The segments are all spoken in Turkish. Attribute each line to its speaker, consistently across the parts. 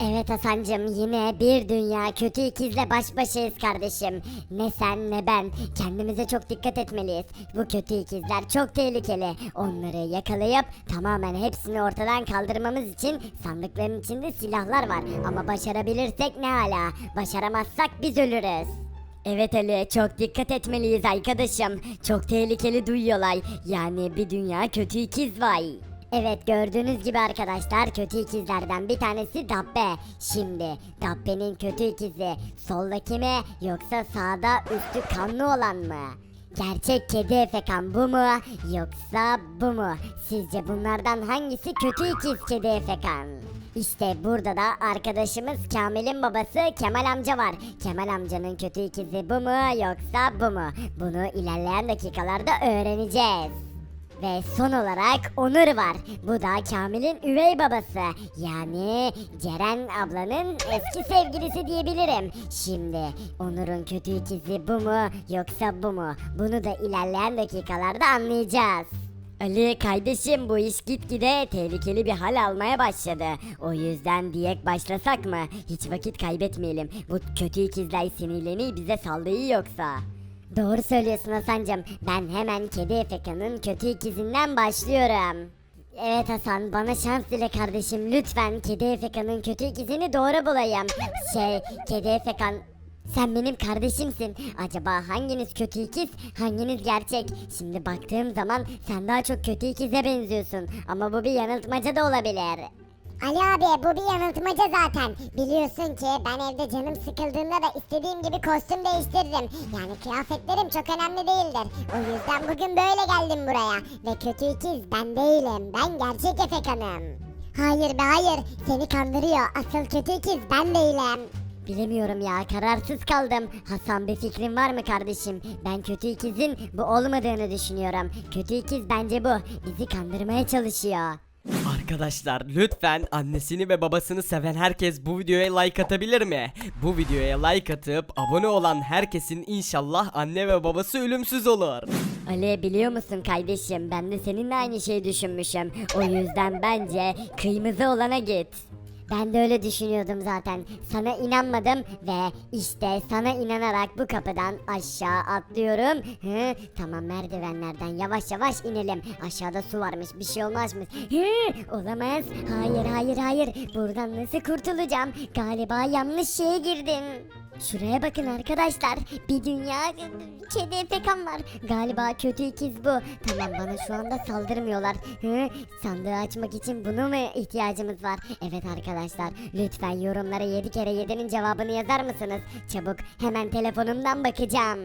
Speaker 1: Evet Hasancım yine bir dünya kötü ikizle baş başayız kardeşim. Ne sen ne ben kendimize çok dikkat etmeliyiz. Bu kötü ikizler çok tehlikeli. Onları yakalayıp tamamen hepsini ortadan kaldırmamız için sandıkların içinde silahlar var. Ama başarabilirsek ne ala başaramazsak biz ölürüz. Evet Ali çok dikkat etmeliyiz arkadaşım. Çok tehlikeli duyuyorlar. Yani bir dünya kötü ikiz var. Evet gördüğünüz gibi arkadaşlar kötü ikizlerden bir tanesi Dabbe. Şimdi Dabbe'nin kötü ikizi soldaki mi yoksa sağda üstü kanlı olan mı? Gerçek kedi efekan bu mu yoksa bu mu? Sizce bunlardan hangisi kötü ikiz kedi efekan? İşte burada da arkadaşımız Kamil'in babası Kemal amca var. Kemal amcanın kötü ikizi bu mu yoksa bu mu? Bunu ilerleyen dakikalarda öğreneceğiz. Ve son olarak Onur var. Bu da Kamil'in üvey babası. Yani Ceren ablanın eski sevgilisi diyebilirim. Şimdi Onur'un kötü ikizi bu mu yoksa bu mu? Bunu da ilerleyen dakikalarda anlayacağız. Ali kardeşim bu iş gitgide tehlikeli bir hal almaya başladı. O yüzden diyek başlasak mı? Hiç vakit kaybetmeyelim. Bu kötü ikizler sinirlenir bize saldırı yoksa. Doğru söylüyorsun Hasan'cım. Ben hemen Kedi Efeka'nın kötü ikizinden başlıyorum. Evet Hasan bana şans dile kardeşim lütfen Kedi Efeka'nın kötü ikizini doğru bulayım. Şey Kedi Efekan sen benim kardeşimsin. Acaba hanginiz kötü ikiz, hanginiz gerçek? Şimdi baktığım zaman sen daha çok kötü ikize benziyorsun. Ama bu bir yanıltmaca da olabilir.
Speaker 2: Ali abi bu bir yanıltmaca zaten. Biliyorsun ki ben evde canım sıkıldığında da istediğim gibi kostüm değiştiririm. Yani kıyafetlerim çok önemli değildir. O yüzden bugün böyle geldim buraya. Ve kötü ikiz ben değilim. Ben gerçek Efekan'ım. Hayır be hayır. Seni kandırıyor. Asıl kötü ikiz ben değilim.
Speaker 1: Bilemiyorum ya kararsız kaldım. Hasan bir fikrin var mı kardeşim? Ben kötü ikizin bu olmadığını düşünüyorum. Kötü ikiz bence bu. Bizi kandırmaya çalışıyor.
Speaker 3: Arkadaşlar lütfen annesini ve babasını seven herkes bu videoya like atabilir mi? Bu videoya like atıp abone olan herkesin inşallah anne ve babası ölümsüz olur.
Speaker 1: Ali biliyor musun kardeşim ben de seninle aynı şeyi düşünmüşüm. O yüzden bence kırmızı olana git. Ben de öyle düşünüyordum zaten. Sana inanmadım ve işte sana inanarak bu kapıdan aşağı atlıyorum. Hı, tamam merdivenlerden yavaş yavaş inelim. Aşağıda su varmış bir şey olmazmış. Hı, olamaz. Hayır hayır hayır. Buradan nasıl kurtulacağım? Galiba yanlış şeye girdim. Şuraya bakın arkadaşlar. Bir dünya kedi efekan var. Galiba kötü ikiz bu. Tamam bana şu anda saldırmıyorlar. Hı? Sandığı açmak için bunu mu ihtiyacımız var? Evet arkadaşlar. Lütfen yorumlara 7 kere 7'nin cevabını yazar mısınız? Çabuk hemen telefonumdan bakacağım.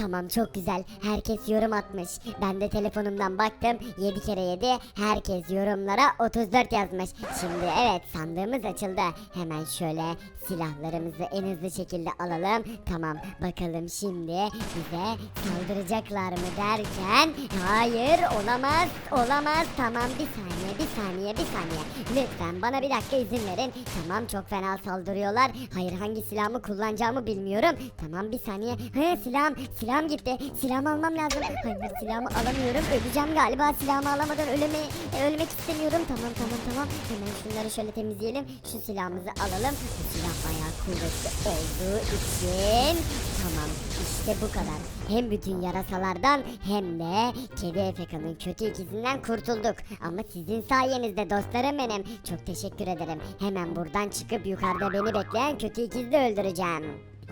Speaker 1: Tamam çok güzel. Herkes yorum atmış. Ben de telefonumdan baktım. 7 kere 7 herkes yorumlara 34 yazmış. Şimdi evet sandığımız açıldı. Hemen şöyle silahlarımızı en hızlı şekilde alalım. Tamam bakalım şimdi bize saldıracaklar mı derken hayır olamaz olamaz tamam bir saniye bir saniye bir saniye lütfen bana bir dakika izin verin tamam çok fena saldırıyorlar hayır hangi silahımı kullanacağımı bilmiyorum tamam bir saniye he silahım silahım gitti. Silahımı almam lazım. Hayır silahımı alamıyorum. Öleceğim galiba. Silahımı alamadan öleme, ölmek istemiyorum. Tamam tamam tamam. Hemen şunları şöyle temizleyelim. Şu silahımızı alalım. Bu silah bayağı kuvvetli olduğu için. Tamam işte bu kadar. Hem bütün yarasalardan hem de kedi efekanın kötü ikizinden kurtulduk. Ama sizin sayenizde dostlarım benim. Çok teşekkür ederim. Hemen buradan çıkıp yukarıda beni bekleyen kötü ikizi öldüreceğim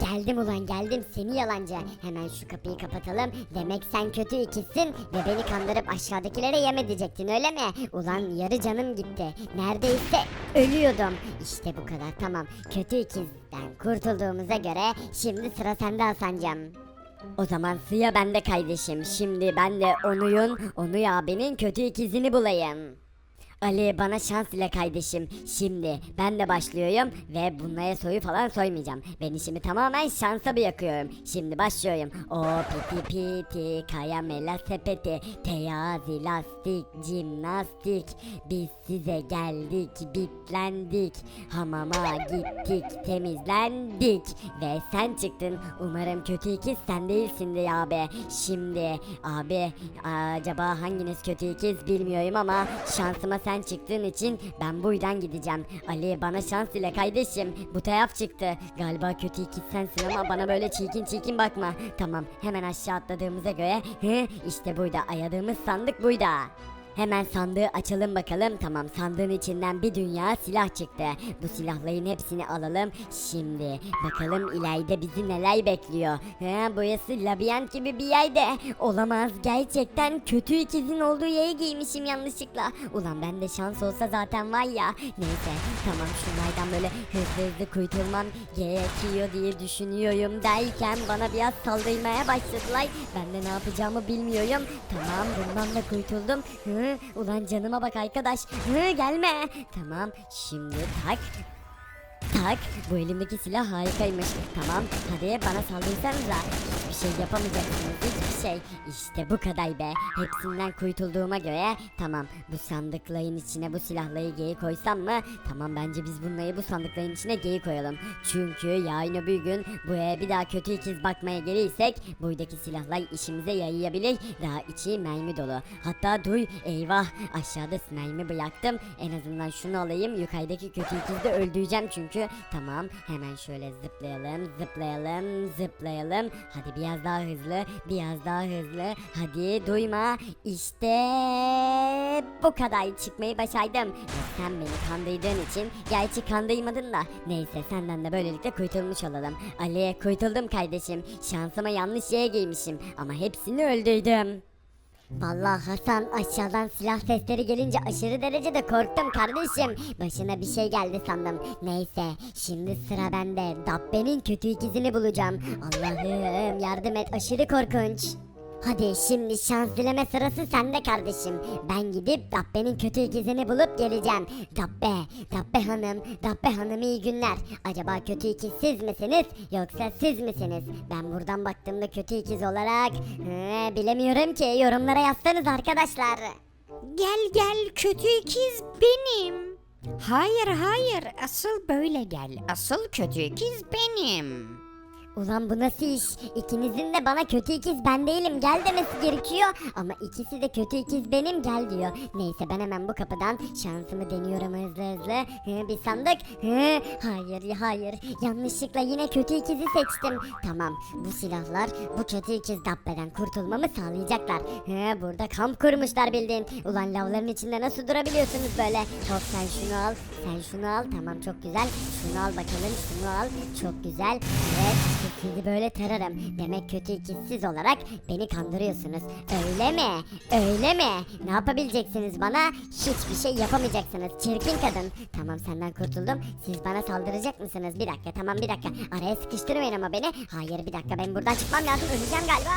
Speaker 1: Geldim ulan geldim seni yalancı. Hemen şu kapıyı kapatalım. Demek sen kötü ikizsin ve beni kandırıp aşağıdakilere yem edecektin öyle mi? Ulan yarı canım gitti. Neredeyse ölüyordum. İşte bu kadar tamam. Kötü ikizden kurtulduğumuza göre şimdi sıra sende Hasan'cığım. O zaman sıra bende kardeşim. Şimdi ben de Onuy'un, Onuy abinin kötü ikizini bulayım. Ali bana şans ile kardeşim. Şimdi ben de başlıyorum ve bunlara soyu falan soymayacağım. Ben işimi tamamen şansa bırakıyorum. Şimdi başlıyorum. O piti piti kayamela sepeti teyazi lastik jimnastik biz size geldik bitlendik hamama gittik temizlendik ve sen çıktın umarım kötü ikiz sen değilsindir abi şimdi abi acaba hanginiz kötü ikiz bilmiyorum ama şansıma sen çıktığın için ben buradan gideceğim. Ali bana şans dile kardeşim. Bu taraf çıktı. Galiba kötü ikiz sensin ama bana böyle çirkin çirkin bakma. Tamam hemen aşağı atladığımıza göre hı, işte burada ayadığımız sandık burada. Hemen sandığı açalım bakalım. Tamam sandığın içinden bir dünya silah çıktı. Bu silahların hepsini alalım. Şimdi bakalım ileride bizi neler bekliyor. Ha, burası labirent gibi bir yerde. Olamaz gerçekten kötü ikizin olduğu yeri giymişim yanlışlıkla. Ulan bende şans olsa zaten var ya. Neyse tamam şunlardan böyle hızlı hızlı kurtulmam gerekiyor diye düşünüyorum derken bana biraz saldırmaya başladılar. Ben de ne yapacağımı bilmiyorum. Tamam bundan da kurtuldum. Hı, ulan canıma bak arkadaş. Hı, gelme. Tamam şimdi tak Tak, bu elimdeki silah harikaymış. Tamam, hadi bana saldırsanıza. Hiçbir şey yapamayacaksınız, hiçbir şey. İşte bu kadar be. Hepsinden kurtulduğuma göre tamam. Bu sandıkların içine bu silahları geri koysam mı? Tamam bence biz bunları bu sandıkların içine geri koyalım. Çünkü yarın öbür gün buraya bir daha kötü ikiz bakmaya gelirsek buradaki silahlar işimize yarayabilir. Daha içi mermi dolu. Hatta duy eyvah aşağıda mermi bıraktım. En azından şunu alayım. Yukarıdaki kötü ikizi de öldüreceğim çünkü. Tamam hemen şöyle zıplayalım zıplayalım zıplayalım. Hadi biraz daha hızlı biraz daha hızlı. Hadi duyma. İşte bu kadar çıkmayı başardım. Sen beni kandırdığın için gerçi kandırmadın da. Neyse senden de böylelikle kurtulmuş olalım. Ali kurtuldum kardeşim. Şansıma yanlış yere giymişim ama hepsini öldürdüm. Vallahi Hasan aşağıdan silah sesleri gelince aşırı derecede korktum kardeşim. Başına bir şey geldi sandım. Neyse şimdi sıra bende. Dabbe'nin kötü ikizini bulacağım. Allah'ım yardım et aşırı korkunç. Hadi şimdi şans dileme sırası sende kardeşim. Ben gidip Dabbe'nin kötü ikizini bulup geleceğim. Dabbe, Dabbe hanım, Dabbe hanım iyi günler. Acaba kötü ikiz siz misiniz yoksa siz misiniz? Ben buradan baktığımda kötü ikiz olarak He, bilemiyorum ki yorumlara yazsanız arkadaşlar.
Speaker 4: Gel gel kötü ikiz benim. Hayır hayır asıl böyle gel. Asıl kötü ikiz benim.
Speaker 1: Ulan bu nasıl iş? İkinizin de bana kötü ikiz ben değilim gel demesi gerekiyor. Ama ikisi de kötü ikiz benim gel diyor. Neyse ben hemen bu kapıdan şansımı deniyorum hızlı hızlı. Hı, bir sandık. Hı, hayır hayır yanlışlıkla yine kötü ikizi seçtim. Tamam bu silahlar bu kötü ikiz dabbeden kurtulmamı sağlayacaklar. Hı, burada kamp kurmuşlar bildiğin. Ulan lavların içinde nasıl durabiliyorsunuz böyle? Hop sen şunu al sen şunu al tamam çok güzel. Şunu al bakalım şunu al çok güzel. Evet sizi böyle tararım. Demek kötü ikizsiz olarak beni kandırıyorsunuz. Öyle mi? Öyle mi? Ne yapabileceksiniz bana? Hiçbir şey yapamayacaksınız. Çirkin kadın. Tamam senden kurtuldum. Siz bana saldıracak mısınız? Bir dakika tamam bir dakika. Araya sıkıştırmayın ama beni. Hayır bir dakika ben buradan çıkmam lazım. Öleceğim galiba.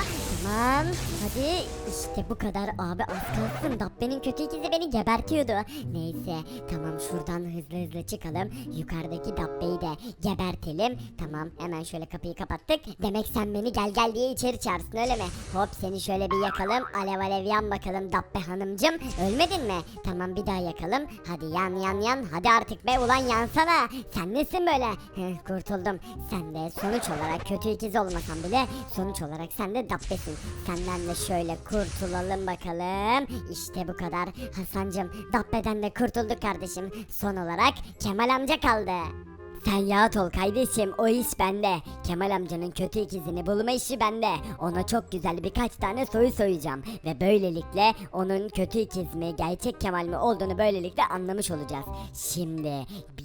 Speaker 1: Tamam. Hadi işte bu kadar abi az kalsın. Dabbe'nin kötü ikizi beni gebertiyordu. Neyse tamam şuradan hızlı hızlı çıkalım. Yukarıdaki Dabbe'yi de gebertelim. Tamam hemen şöyle kapıyı kapattık. Demek sen beni gel gel diye içeri çağırsın öyle mi? Hop seni şöyle bir yakalım. Alev alev yan bakalım Dabbe hanımcım. Ölmedin mi? Tamam bir daha yakalım. Hadi yan yan yan. Hadi artık be ulan yansana. Sen nesin böyle? Heh, kurtuldum. Sen de sonuç olarak kötü ikiz olmasan bile sonuç olarak sen de Dabbe'sin. Senden de şöyle kurtulalım bakalım. İşte bu kadar. Hasancım Dabbe'den de kurtulduk kardeşim. Son olarak Kemal amca kaldı. Sen rahat ol kardeşim o iş bende. Kemal amcanın kötü ikizini bulma işi bende. Ona çok güzel birkaç tane soru soracağım. Ve böylelikle onun kötü ikiz mi gerçek Kemal mi olduğunu böylelikle anlamış olacağız. Şimdi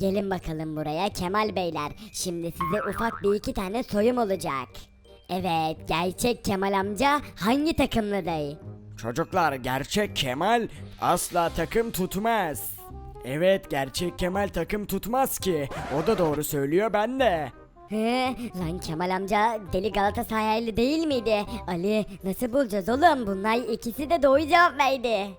Speaker 1: gelin bakalım buraya Kemal beyler. Şimdi size ufak bir iki tane sorum olacak. Evet gerçek Kemal amca hangi takımlıdır?
Speaker 5: Çocuklar gerçek Kemal asla takım tutmaz. Evet gerçek Kemal takım tutmaz ki. O da doğru söylüyor ben de.
Speaker 1: He, lan Kemal amca deli Galatasaraylı değil miydi? Ali nasıl bulacağız oğlum? Bunlar ikisi de doğru cevap verdi.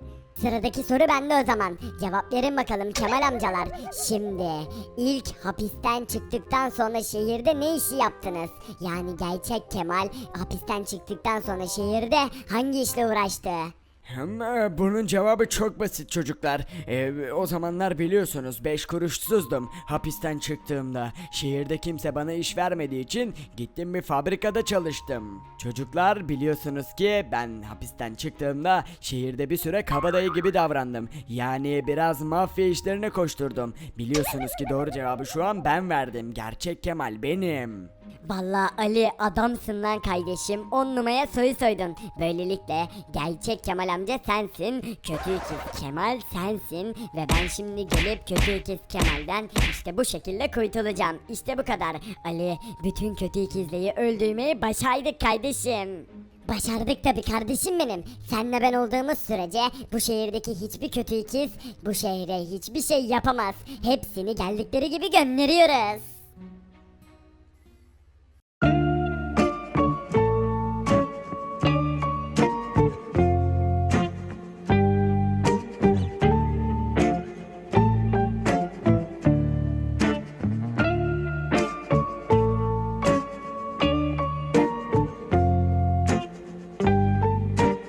Speaker 1: Sıradaki soru bende o zaman. Cevap verin bakalım Kemal amcalar. Şimdi ilk hapisten çıktıktan sonra şehirde ne işi yaptınız? Yani gerçek Kemal hapisten çıktıktan sonra şehirde hangi işle uğraştı?
Speaker 5: Hmm, e, Bunun cevabı çok basit çocuklar. Ee, o zamanlar biliyorsunuz 5 kuruşsuzdum. Hapisten çıktığımda şehirde kimse bana iş vermediği için gittim bir fabrikada çalıştım. Çocuklar biliyorsunuz ki ben hapisten çıktığımda şehirde bir süre kabadayı gibi davrandım. Yani biraz mafya işlerine koşturdum. Biliyorsunuz ki doğru cevabı şu an ben verdim. Gerçek Kemal benim.
Speaker 1: Vallahi Ali adamsın lan kardeşim. On numaya soyu soydun. Böylelikle gerçek Kemal amca sensin. Kötü ikiz Kemal sensin. Ve ben şimdi gelip kötü ikiz Kemal'den işte bu şekilde kurtulacağım. İşte bu kadar. Ali bütün kötü ikizleri öldürmeyi başardık kardeşim. Başardık tabi kardeşim benim. Senle ben olduğumuz sürece bu şehirdeki hiçbir kötü ikiz bu şehre hiçbir şey yapamaz. Hepsini geldikleri gibi gönderiyoruz.